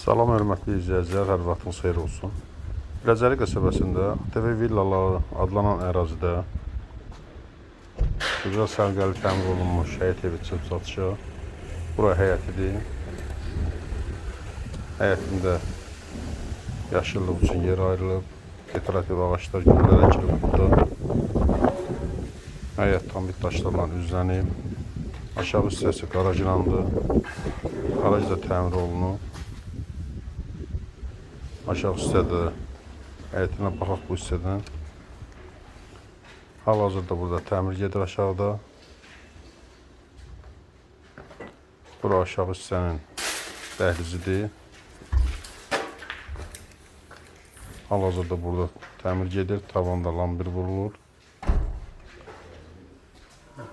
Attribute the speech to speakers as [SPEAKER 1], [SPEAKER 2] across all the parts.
[SPEAKER 1] Salam hörmətli izləyicilər, hər vaxtınız xeyir olsun. Ləzəri qəsəbəsində ATV villaları adlanan ərazidə gözəl sərgəli təmir olunmuş həyət evi çıxıb satışa. Bura həyətidir. Həyətində yaşıllıq üçün yer ayrılıb. Dekorativ ağaçlar güllər əkilib burada. Həyət tam bir daşlarla üzlənib. Aşağı hissəsi qarajlandı. Qaraj da təmir olunub. Aşağı hissədə həyətinə baxaq bu hissədən. Hal-hazırda burada təmir gedir aşağıda. Bura aşağı hissənin dəhlizidir. Hal-hazırda burada təmir gedir, tavanda lambir vurulur.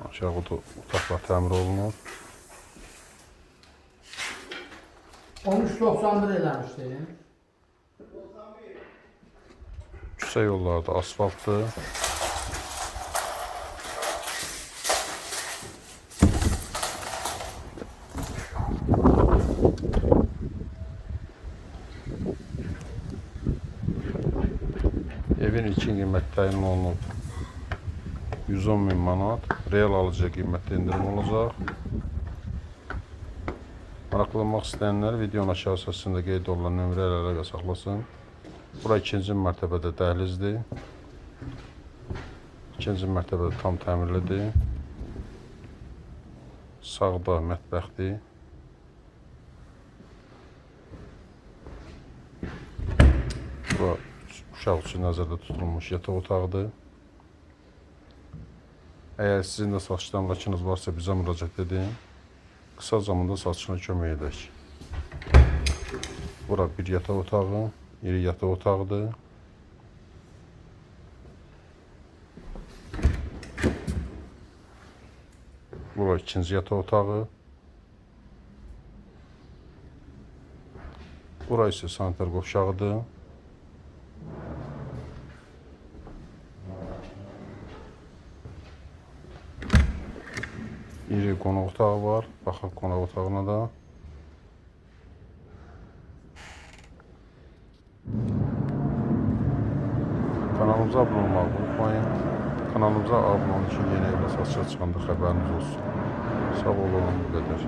[SPEAKER 1] Aşağıda otaqlar təmir olunur.
[SPEAKER 2] 13.91 eləmişdi.
[SPEAKER 1] Küçə yollarda asfaltdır. Evin ilkin qiyməti təyin olunub 110 min manat. Real alıcıya qiymətdə indirim olacaq. Maraqlanmaq istəyənlər videonun aşağı hissəsində qeyd olunan nömrə ilə əlaqə saxlasın. Bura ikinci mərtəbədə dəhlizdir. İkinci mərtəbədə tam təmirlidir. Sağda mətbəxdir. Bura uşaq üçün nəzərdə tutulmuş yataq otağıdır. Əgər sizin də satışda əmlakınız varsa bizə müraciət edin. Qısa zamanda satışına kömək edək. Bura bir yataq otağı, iri yataq otağıdır. Bura ikinci yataq otağı. Bura isə sanitar qovşağıdır. İri qonaq otağı var. Baxaq qonaq otağına da. Kanalımıza abunə olmağı unutmayın. Kanalımıza abunə olun ki, yeni evlə satışa çıxanda xəbəriniz olsun. Sağ olun, bu qədər.